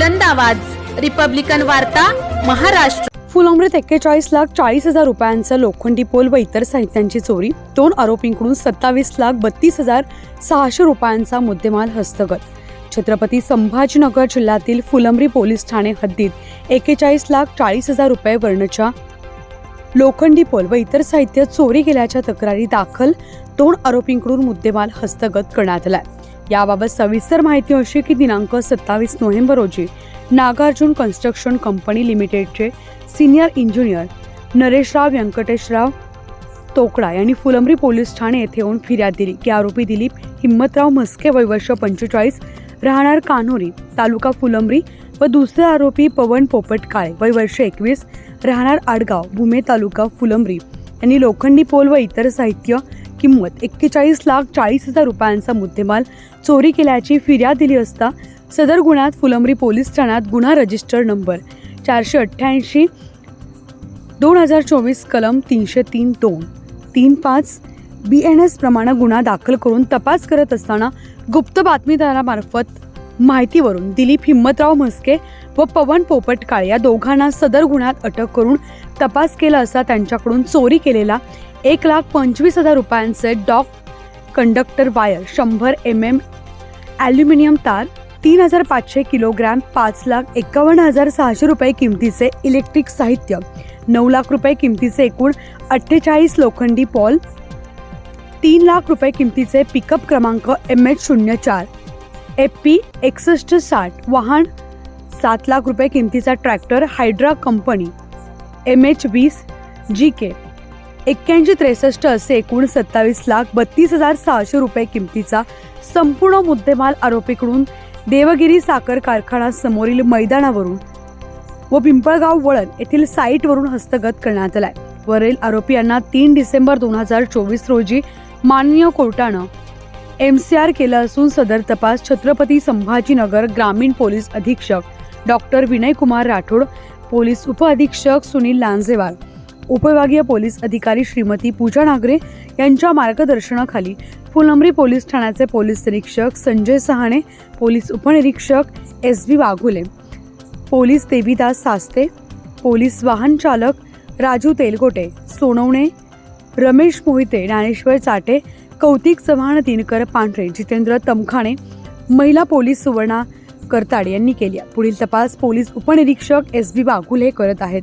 बुलंद आवाज. रिपब्लिकन वार्ता महाराष्ट्र. फुलंब्रीत एक्केचाळीस लाख चाळीस हजार रुपयांचं लोखंडी पोल व इतर साहित्यांची चोरी दोन आरोपींकडून सत्तावीस लाख बत्तीस हजार सहाशे रुपयांचा मुद्देमाल हस्तगत. छत्रपती संभाजीनगर जिल्ह्यातील फुलंब्री पोलीस ठाणे हद्दीत एक्केचाळीस लाख चाळीस हजार रुपये वर्णच्या लोखंडी पोल व इतर साहित्य चोरी केल्याच्या तक्रारी दाखल दोन आरोपींकडून मुद्देमाल हस्तगत करण्यात आलाय. याबाबत सविस्तर माहिती अशी की दिनांक सत्तावीस नोव्हेंबर रोजी नागार्जुन कन्स्ट्रक्शन कंपनी लिमिटेडचे सिनियर इंजिनियर नरेशराव व्यंकटेशराव तोकडा यांनी फुलंब्री पोलीस ठाणे येथे येऊन फिर्याद दिली. की आरोपी दिलीप हिम्मतराव म्हस्के वय वर्ष पंचेचाळीस राहणार कान्होरी तालुका फुलंब्री व दुसरे आरोपी पवन पोपट काळे वय वर्ष एकवीस राहणार आडगाव भूमे तालुका फुलंब्री यांनी लोखंडी पोल व इतर साहित्य किंमत एक्केचाळीस लाख चाळीस हजार रुपयांचा मुद्देमाल चोरी केल्याची फिर्याद दिली असता सदर गुन्ह्यात फुलंब्री पोलीस ठाण्यात गुन्हा रजिस्टर नंबर चारशे अठ्ठ्याऐंशी दोन हजार चोवीस कलम तीनशे तीन दोन तीन पाच बी एन एस प्रमाणे गुन्हा दाखल करून तपास करत असताना गुप्त बातमीदारामार्फत माहितीवरून दिलीप हिम्मतराव म्हस्के व पवन पोपट काळे या दोघांना सदर गुन्ह्यात अटक करून तपास केला असता त्यांच्याकडून चोरी केलेला एक लाख पंचवीस हजार रुपयांचे डॉक कंडक्टर वायर शंभर एम एम ॲल्युमिनियम तार तीन हजार पाचशे किलोग्रॅम पाच लाख एकावन्न हजार सहाशे रुपये किमतीचे इलेक्ट्रिक साहित्य नऊ लाख रुपये किमतीचे एकूण अठ्ठेचाळीस लोखंडी पॉल तीन लाख रुपये किमतीचे पिकअप क्रमांक एम एच शून्य चार एफ पी एकसष्ट साठ वाहन सात लाख रुपये किमतीचा tractor Hydra company M H वीस जी के एक्क्याऐंशी त्रेसष्ट असे एकूण सत्तावीस लाख बत्तीस हजार सहाशे रुपये किमतीचा संपूर्ण मुद्देमाल आरोपीकडून देवगिरी साखर कारखाना समोरील मैदानावरून व पिंपळगाव वळण येथील साईटवरून हस्तगत करण्यात आलाय. वरील आरोपी यांना तीन डिसेंबर दोन हजार चोवीस रोजी माननीय कोर्टानं एम सी आर केलं असून सदर तपास छत्रपती संभाजीनगर ग्रामीण पोलीस अधीक्षक डॉक्टर विनयकुमार राठोड पोलीस उपअधीक्षक सुनील लांजेवाल उपविभागीय पोलीस अधिकारी श्रीमती पूजा नागरे यांच्या मार्गदर्शनाखाली फुलंब्री पोलीस ठाण्याचे पोलीस निरीक्षक संजय सहाणे पोलीस उपनिरीक्षक S V Waghule police Devidas Saste police वाहन चालक राजू तेलगोटे सोनवणे रमेश मोहिते ज्ञानेश्वर चाटे कौतिक चव्हाण दिनकर पांढरे जितेंद्र तमखाणे महिला पोलीस सुवर्णा करताड यांनी केली पुढील तपास पोलीस उपनिरीक्षक एस बी वाघुले करत आहेत.